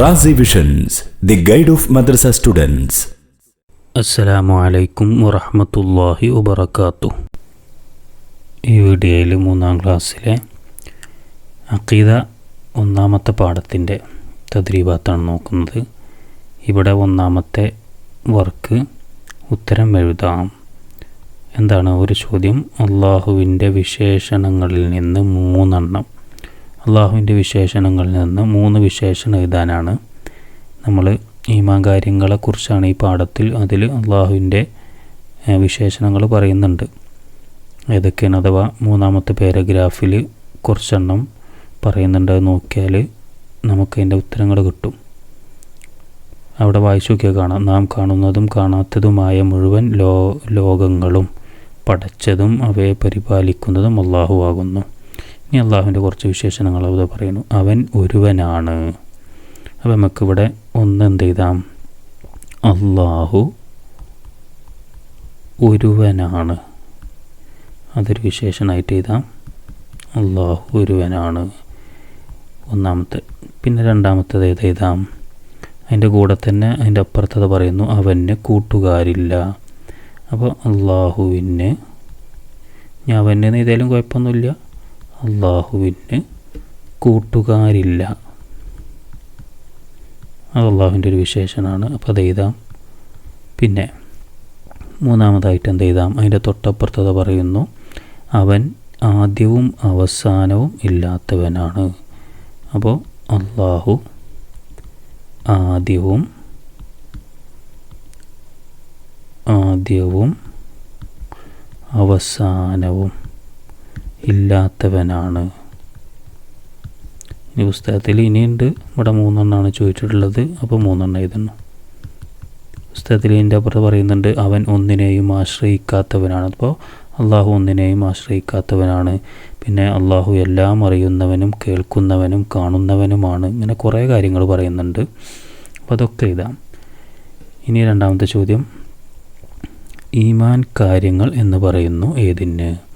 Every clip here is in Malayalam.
Razi visions the guide of madrasa students അസ്സലാമു അലൈക്കും വറഹ്മത്തുള്ളാഹി വബറകാത്തു ഈ വീഡിയോയിൽ മൂന്നാം ക്ലാസ്സിലെ അക്കീദ ഒന്നാമത്തെ പാഠത്തിന്റെ തദ്രീബാത്താണ് നോക്കുന്നത്. ഇവിടെ ഒന്നാമത്തെ വർക്ക് ഉത്തരം എഴുതാം. എന്താണ് ഒരു ചോദ്യം? അള്ളാഹുവിന്റെ വിശേഷണങ്ങളിൽ നിന്ന് മൂന്നെണ്ണം. അള്ളാഹുവിന്റെ വിശേഷണങ്ങളിൽ നിന്ന് മൂന്ന് വിശേഷണം എഴുതാനാണ് നമ്മൾ ഈമാൻ കാര്യങ്ങളെക്കുറിച്ചാണ് ഈ പാഠത്തിൽ അതിൽ അള്ളാഹുവിന്റെ വിശേഷണങ്ങൾ പറയുന്നുണ്ട്. ഏതൊക്കെയാണ് അഥവാ മൂന്നാമത്തെ പാരഗ്രാഫിൽ കുറച്ചെണ്ണം പറയുന്നുണ്ട്. അത് നോക്കിയാൽ നമുക്കതിന്റെ ഉത്തരങ്ങൾ കിട്ടും. അവിടെ വായിച്ചു നോക്കിയാൽ കാണാം. നാം കാണുന്നതും കാണാത്തതുമായ മുഴുവൻ ലോ ലോകങ്ങളും പടച്ചതും അവയെ പരിപാലിക്കുന്നതും അള്ളാഹു ആകുന്നു. ഇനി അള്ളാഹുവിന്റെ കുറച്ച് വിശേഷണങ്ങൾ അവിടെ പറയുന്നു. അവൻ ഒരുവനാണ്. അപ്പം നമുക്കിവിടെ ഒന്ന് എന്ത് ചെയ്താം അള്ളാഹു ഒരുവനാണ്. അതൊരു വിശേഷണമായിട്ട് എഴുതാം. അള്ളാഹു ഒരുവനാണ്. ഒന്നാമത്തെ പിന്നെ രണ്ടാമത്തേത് ഏത് എഴുതാം? അതിന്റെ കൂടെ തന്നെ അതിന്റെ അപ്പുറത്തത് പറയുന്നു അവന് കൂട്ടുകാരില്ല. അപ്പോൾ അള്ളാഹുവിന് ഞാൻ അവന്റെ ഏതായാലും കുഴപ്പമൊന്നുമില്ല. അള്ളാഹുവിന് കൂട്ടുകാരില്ല. അത് അള്ളാഹുവിന്റെ ഒരു വിശേഷണമാണ് അപ്പോൾ അത് എഴുതാം. പിന്നെ മൂന്നാമതായിട്ട് എന്ത് എഴുതാം? അതിന്റെ തൊട്ടപ്പുറത്തത് പറയുന്നു അവൻ ആദ്യവും അവസാനവും ഇല്ലാത്തവനാണ്. അപ്പോൾ അള്ളാഹു ആദ്യവും ആദ്യവും അവസാനവും ഇല്ലാത്തവനാണ്. ഇനി പുസ്തകത്തിൽ ഇനിയുണ്ട്. ഇവിടെ മൂന്നെണ്ണമാണ് ചോദിച്ചിട്ടുള്ളത്. അപ്പോൾ മൂന്നെണ്ണം എഴുതണം. പുസ്തകത്തിൽ ഇതിന്റെ അപ്പുറത്ത് പറയുന്നുണ്ട് അവൻ ഒന്നിനെയും ആശ്രയിക്കാത്തവനാണ്. അപ്പോൾ അള്ളാഹു ഒന്നിനെയും ആശ്രയിക്കാത്തവനാണ്. പിന്നെ അള്ളാഹു എല്ലാം അറിയുന്നവനും കേൾക്കുന്നവനും കാണുന്നവനുമാണ്. ഇങ്ങനെ കുറേ കാര്യങ്ങൾ പറയുന്നുണ്ട്. അപ്പോൾ അതൊക്കെ ഇതാം ഇനി രണ്ടാമത്തെ ചോദ്യം. ഈമാൻ കാര്യങ്ങൾ എന്ന് പറയുന്നു ഏതിന്?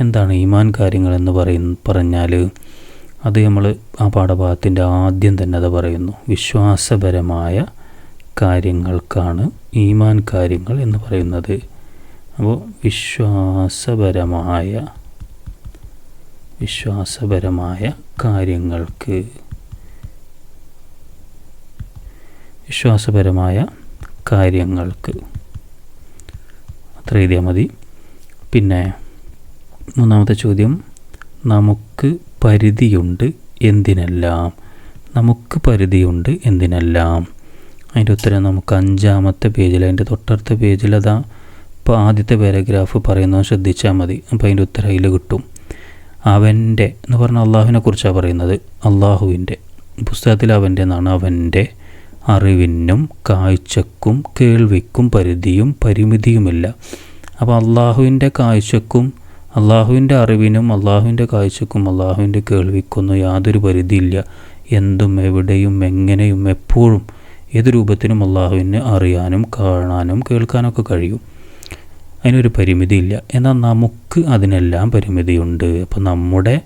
എന്താണ് ഈമാൻ കാര്യങ്ങൾ എന്ന് പറയുന്ന പറഞ്ഞാൽ അത് നമ്മൾ ആ പാഠഭാഗത്തിന്റെ ആദ്യം തന്നെ അത് പറയുന്നു. വിശ്വാസപരമായ കാര്യങ്ങൾക്കാണ് ഈമാൻ കാര്യങ്ങൾ എന്ന് പറയുന്നത്. അപ്പോൾ വിശ്വാസപരമായ വിശ്വാസപരമായ കാര്യങ്ങൾക്ക് വിശ്വാസപരമായ കാര്യങ്ങൾക്ക് അത്ര എഴുതിയാൽ മതി. പിന്നെ മൂന്നാമത്തെ ചോദ്യം. നമുക്ക് പരിധിയുണ്ട് എന്തിനെല്ലാം? നമുക്ക് പരിധിയുണ്ട് എന്തിനെല്ലാം? അതിന്റെ ഉത്തരം നമുക്ക് അഞ്ചാമത്തെ പേജിൽ അതിന്റെ തൊട്ടടുത്ത പേജിൽ അതാ. ഇപ്പോൾ ആദ്യത്തെ പാരഗ്രാഫ് പറയുന്നത് ശ്രദ്ധിച്ചാൽ മതി. അപ്പോൾ അതിന്റെ ഉത്തരം അതിൽ കിട്ടും. അവന്റെ എന്ന് പറഞ്ഞാൽ അള്ളാഹുവിനെ കുറിച്ചാണ് പറയുന്നത്. അള്ളാഹുവിന്റെ. പുസ്തകത്തിൽ അവന്റെ എന്നാണ്. അവന്റെ അറിവിനും കാഴ്ചക്കും കേൾവിക്കും പരിധിയും പരിമിതിയുമില്ല. അപ്പോൾ അള്ളാഹുവിന്റെ കാഴ്ചക്കും അള്ളാഹുവിന്റെ അറിവിനും അള്ളാഹുവിന്റെ കാഴ്ചക്കും അള്ളാഹുവിന്റെ കേൾവിക്കൊന്നും യാതൊരു പരിധിയില്ല. എന്തും എവിടെയും എങ്ങനെയും എപ്പോഴും ഏത് രൂപത്തിനും അള്ളാഹുവിനെ അറിയാനും കാണാനും കേൾക്കാനൊക്കെ കഴിയും. അതിനൊരു പരിമിതിയില്ല. എന്നാൽ നമുക്ക് അതിനെല്ലാം പരിമിതിയുണ്ട്. അപ്പോൾ നമ്മുടെ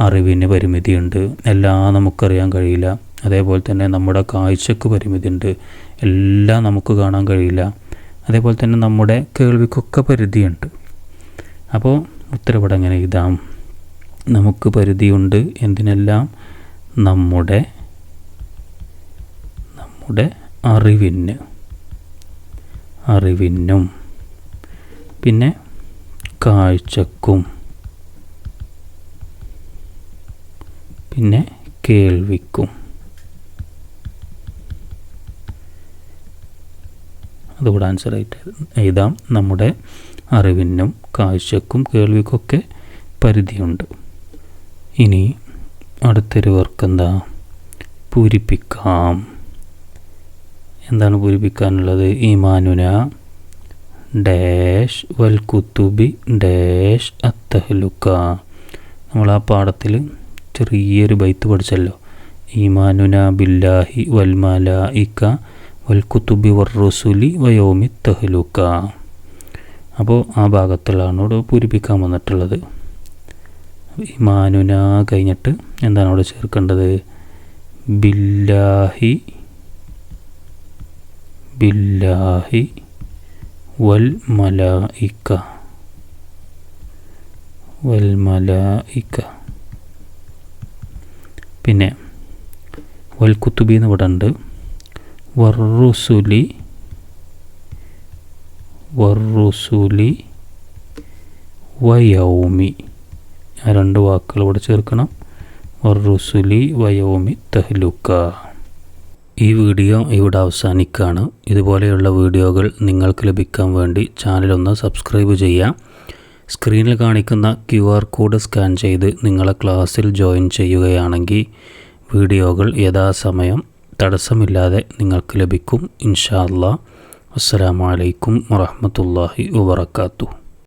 അറിവിന് പരിമിതിയുണ്ട്. എല്ലാം നമുക്കറിയാൻ കഴിയില്ല. അതേപോലെ തന്നെ നമ്മുടെ കാഴ്ചക്ക് പരിമിതിയുണ്ട്. എല്ലാം നമുക്ക് കാണാൻ കഴിയില്ല. അതേപോലെ തന്നെ നമ്മുടെ കേൾവിക്കൊക്കെ പരിധിയുണ്ട്. അപ്പോൾ ഉത്തരവിടെ എങ്ങനെ എഴുതാം. നമുക്ക് പരിധിയുണ്ട് എന്തിനെല്ലാം? നമ്മുടെ നമ്മുടെ അറിവിന്. അറിവിനും. പിന്നെ കാഴ്ചക്കും. പിന്നെ കേൾവിക്കും. അതുകൂടെ ആൻസറായിട്ട് എഴുതാം. നമ്മുടെ അറിവിനും കാഴ്ചക്കും കേൾവിക്കൊക്കെ പരിധിയുണ്ട്. ഇനി അടുത്തൊരു വർക്ക് എന്താ പൂരിപ്പിക്കാം. എന്താണ് പൂരിപ്പിക്കാനുള്ളത്? ഈമാനുന ഡാഷ് വൽ കുത്തുബി ഡാഷ് അത്തഹലുക്ക. നമ്മൾ ആ പാഠത്തിൽ ചെറിയൊരു ബൈത്ത് പഠിച്ചല്ലോ. ഈമാനുന ബില്ലാഹി വൽ മലായിക്ക വൽ കുത്തുബി വർ റസുലി വയോമി തഹലുക്ക അപ്പോൾ ആ ഭാഗത്തുള്ളതാണ് അവിടെ പൂരിപ്പിക്കാൻ വന്നിട്ടുള്ളത്. ഇമാനുന കഴിഞ്ഞിട്ട് എന്താണ് അവിടെ ചേർക്കേണ്ടത്? ബില്ലാഹി ബില്ലാഹി വൽ മലായിക്ക. വൽ മലായിക്ക. പിന്നെ വൽ കുത്തുബി എന്ന് ഇവിടെ ഉണ്ട്. വർറുസുലി വറുസുലി വയൗമി. ആ രണ്ട് വാക്കുകൾ ഇവിടെ ചേർക്കണം. വറുസുലി വയോമി തഹ്ലുക്ക. ഈ വീഡിയോ ഇവിടെ അവസാനിക്കുകയാണ്. ഇതുപോലെയുള്ള വീഡിയോകൾ നിങ്ങൾക്ക് ലഭിക്കാൻ വേണ്ടി ചാനലൊന്ന് സബ്സ്ക്രൈബ് ചെയ്യാം സ്ക്രീനിൽ കാണിക്കുന്ന ക്യു ആർ കോഡ് സ്കാൻ ചെയ്ത് നിങ്ങളെ ക്ലാസ്സിൽ ജോയിൻ ചെയ്യുകയാണെങ്കിൽ വീഡിയോകൾ യഥാസമയം തടസ്സമില്ലാതെ നിങ്ങൾക്ക് ലഭിക്കും. ഇൻഷാ അല്ലാ. അസ്സാം അലൈക്കും വറഹ്മത്തുള്ളാഹി വബറകാതുഹു.